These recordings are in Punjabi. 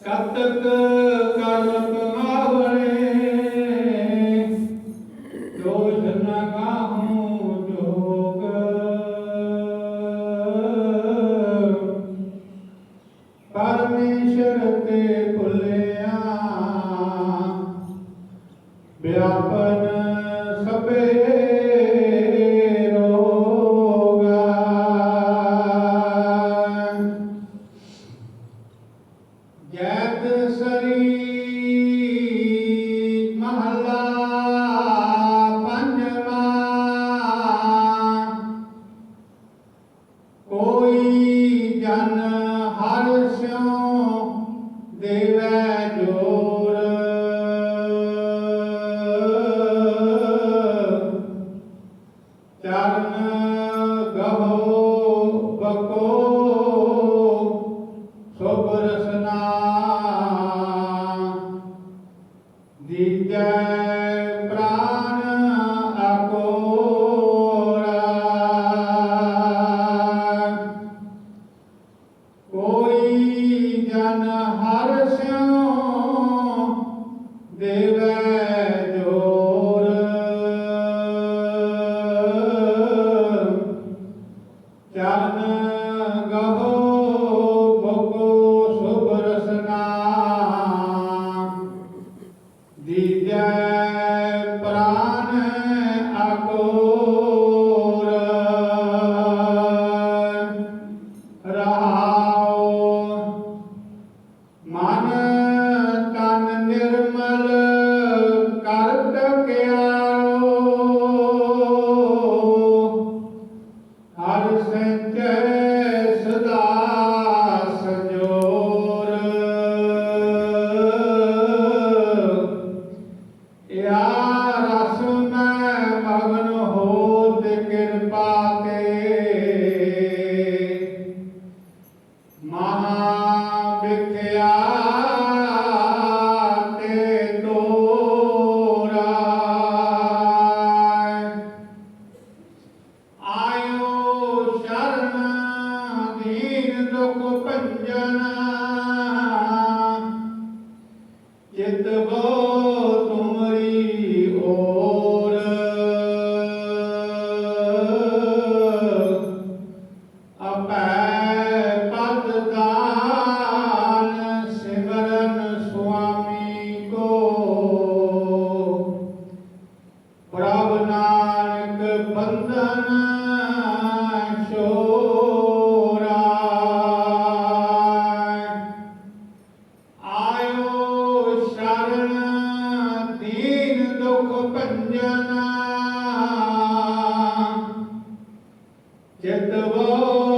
ਸਤਕ ਕਰਮ ਮਾਵਣੇ ਦੋਜ ਨਾ ਕਾਹੂ ਜੋਗ। ਪਰਮੇਸ਼ਰ ਤੇ ਭੁਲਿਆ ਵਿਆਪਨ ਸਭੇ ਜੈਤ ਸਰੀ ਮਹੱਲਾ ਪੰਜਵਾਂ। ਕੋਈ ਜਨ ਹਰ ਸਿਉ ਦੇਵੈ ਜੈ ਸਦਾ Yeah. Get the ball.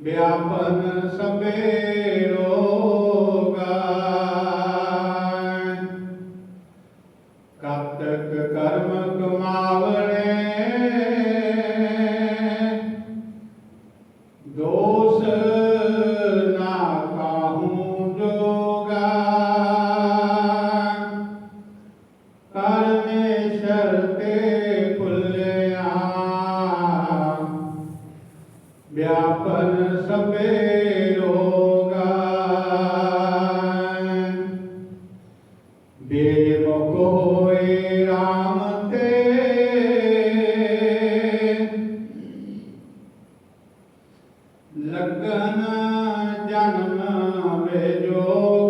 ਵਿਆਪਨ ਸਭੇ ਰੋਗਾ। ਕਤਕ ਕਰਮ ਕਮਾਵਣੇ। ਦੋਸ ਨਾ ਕਾਹੂ। ਵਿਆਪਨ ਸਭੇ ਰੋਗਾ। ਬੇਮ ਕੋਏ RAM ਤੇ। ਲਗਨ ਜਨਮ ਵੇ ਜੋਗ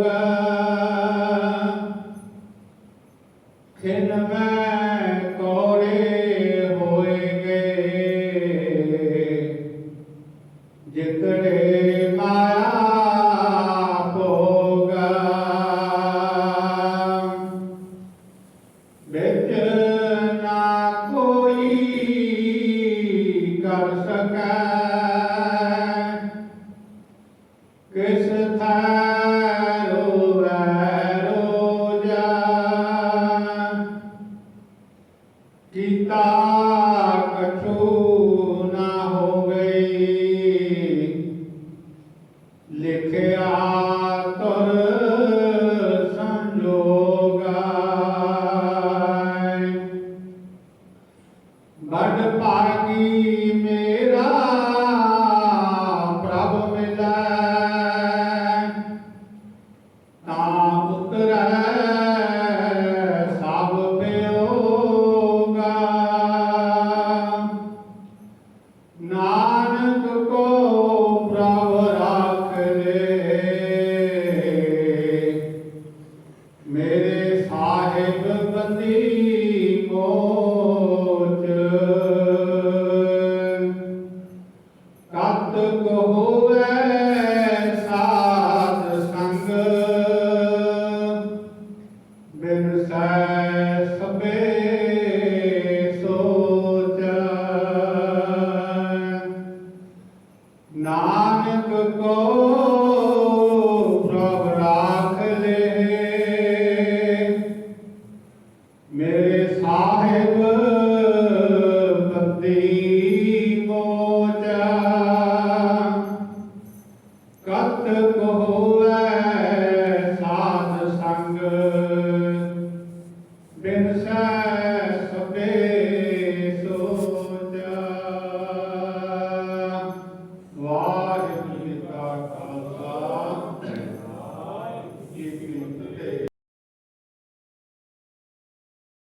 God is so kind. ਲਾਗੀ ਮੇਰਾ